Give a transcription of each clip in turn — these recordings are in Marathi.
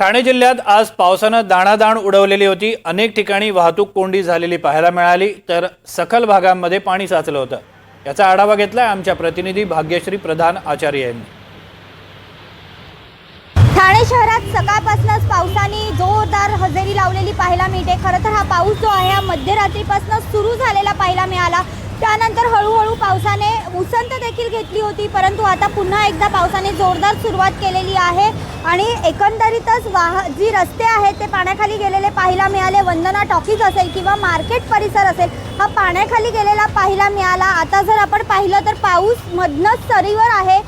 ठाणे जिल्ह्यात आज पावसानं दाणादाण उडवलेली होती. अनेक ठिकाणी वाहतूक कोंडी झालेली पाहायला मिळाली. तर सखल भागांमध्ये पाणी साचलं होतं. याचा आढावा घेतलाय आमच्या प्रतिनिधी भाग्यश्री प्रधान आचार्य यांनी. ठाणे शहरात सकाळपासूनच पावसाने जोरदार हजेरी लावलेली पाहायला मिळते. खरं तर हा पाऊस जो आहे हा मध्यरात्रीपासून सुरू झालेला पाहायला मिळाला. त्यानंतर हळूहळू पावसाने घेतली होती परंतु आता पुन्हा एकदा पावसाने जोरदार सुरुवात केलेली आहे आणि एकंदरीतच वाह जी रस्ते आहेत ते पाण्याखाली गेलेले पाहायला मिळाले. वंदना टॉकीज असेल किंवा मार्केट परिसर असेल हा पाण्याखाली गेलेला पाहायला मिळाला. आता जर आपण पाहिलं तर पाऊस मधनच सरीवर आहे.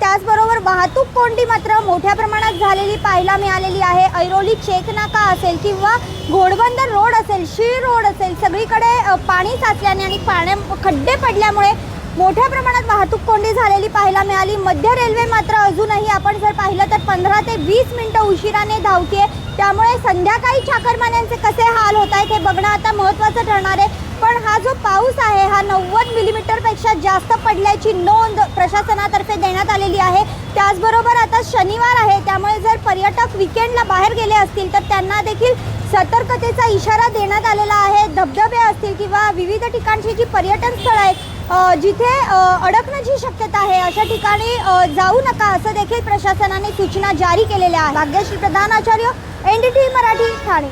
त्याचबरोबर वाहतूक कोंडी मात्र मोठ्या प्रमाणात झालेली पाहायला मिळालेली आहे. ऐरोली चेकनाका असेल किंवा घोडबंदर रोड असेल शीळ रोड असेल सगळीकडे पाणी साचल्याने आणि पाण्या खड्डे पडल्यामुळे मोठ्या प्रमाणात वाहतूक कोंडी झालेली पाहायला मिळाली. मध्य रेल्वे मात्र अजूनही आपण जर पाहिलं तर पंधरा ते वीस मिनिटं उशिराने धावते त्यामुळे संध्याकाळी चाकरमान्यांचे कसे हाल होत आहेत हे बघणं आता महत्त्वाचं ठरणार आहे. पण हा जो पाऊस आहे हा नव्वद मिलीमीटरपेक्षा जास्त पडल्याची नोंद प्रशासनातर्फे देण्यात आलेली आहे. त्याचबरोबर आता शनिवार आहे त्यामुळे जर पर्यटक विकेंडला बाहेर गेले असतील तर त्यांना देखील सतर्कतेचा इशारा देण्यात आलेला आहे. धबधबे असतील किंवा विविध ठिकाणची जी पर्यटन स्थळं आहेत जिथे अडकण्याची शक्यता आहे अशा ठिकाणी जाऊ नका असं देखील प्रशासनाने सूचना जारी केलेल्या आहे Bhagyashree Pradhanacharya N D T Marathi Thane.